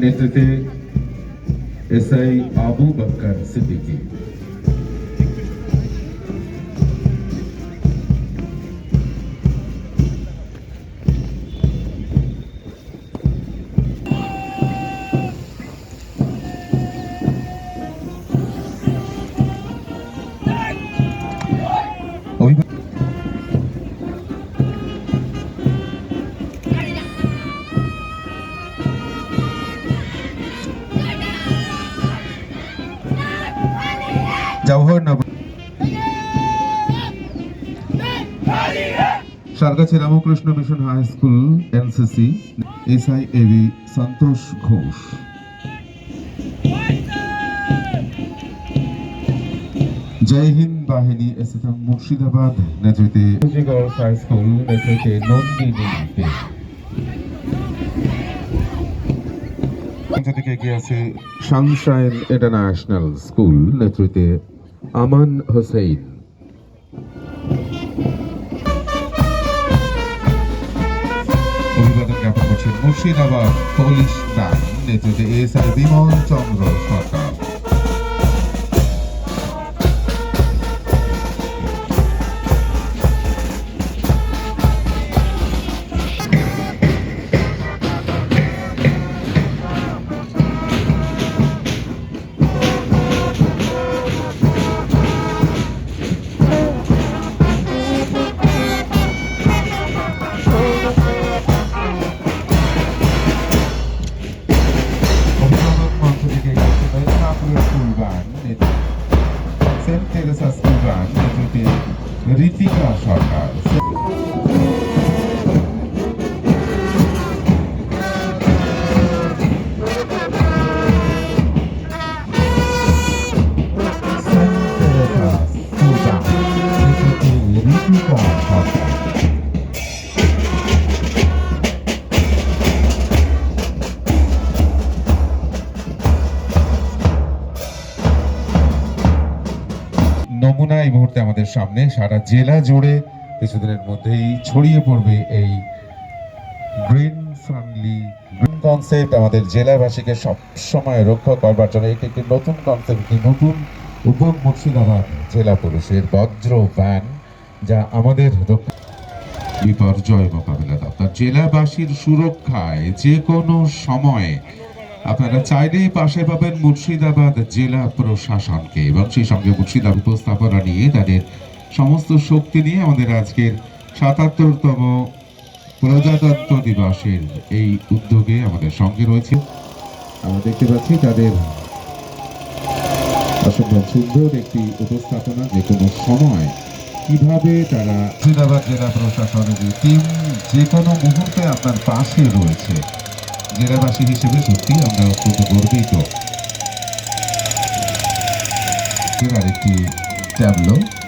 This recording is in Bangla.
नेतृत्व SI Abu Bakar Siddiqui Jawahar Nagar Sargachhi Ramakrishna mission high school, NCC SI A B Santosh Ghosh. Jai Hind বাহিনী এসএসএম মুর্শিদাবাদ, নেতৃত্বে গার্লস হাই স্কুল নেতৃত্বে নন্দিনী থেকে এগিয়ে আছে সানশাইন ইন্টারন্যাশনাল স্কুল, নেতৃত্বে আমান হোসেন অভিবাদন জ্ঞাপন করছেন মুর্শিদাবাদ পুলিশ ব্যান্ড নেতৃত্বে এস আই বিমল চন্দ্র সরকার। ঋতিকা সরকার নমুনা এই মুহূর্তে আমাদের সামনে। সারা জেলা জুড়ে কিছুদিনের মধ্যেই ছড়িয়ে পড়বে এই গ্রিন ফ্রেন্ডলি গ্রিন কনসেপ্ট। আমাদের জেলাবাসীকে সবসময় রক্ষা করবার জন্য এটি একটি নতুন কনসেপ্ট নতুন উদ্যোগ মুর্শিদাবাদ জেলা পুলিশের বজ্র ভ্যান, যা আমাদের বিপর্যয় মোকাবিলা দপ্তর। জেলাবাসীর সুরক্ষায় যে কোনো সময় আপনারা চাইলেই পাশে পাবেন মুর্শিদাবাদ জেলা প্রশাসনকে। এবং সেই সঙ্গে মুর্শিদাবাদ উপস্থাপনা নিয়ে তাদের সমস্ত শক্তি নিয়ে আমাদের আজকের সাতাত্তরতম প্রজাতন্ত্র দিবসের এই উদ্যোগে আমাদের সঙ্গে রয়েছে। আমরা দেখতে পাচ্ছি তাদের অসম্ভব সুন্দর একটি উপস্থাপনা, যে কোনো সময় কীভাবে তারা মুর্শিদাবাদ জেলা প্রশাসনের টিম যে কোনো মুহূর্তে আপনার পাশে রয়েছে। Primera base dice que sostiene un asunto cortito. Queda de.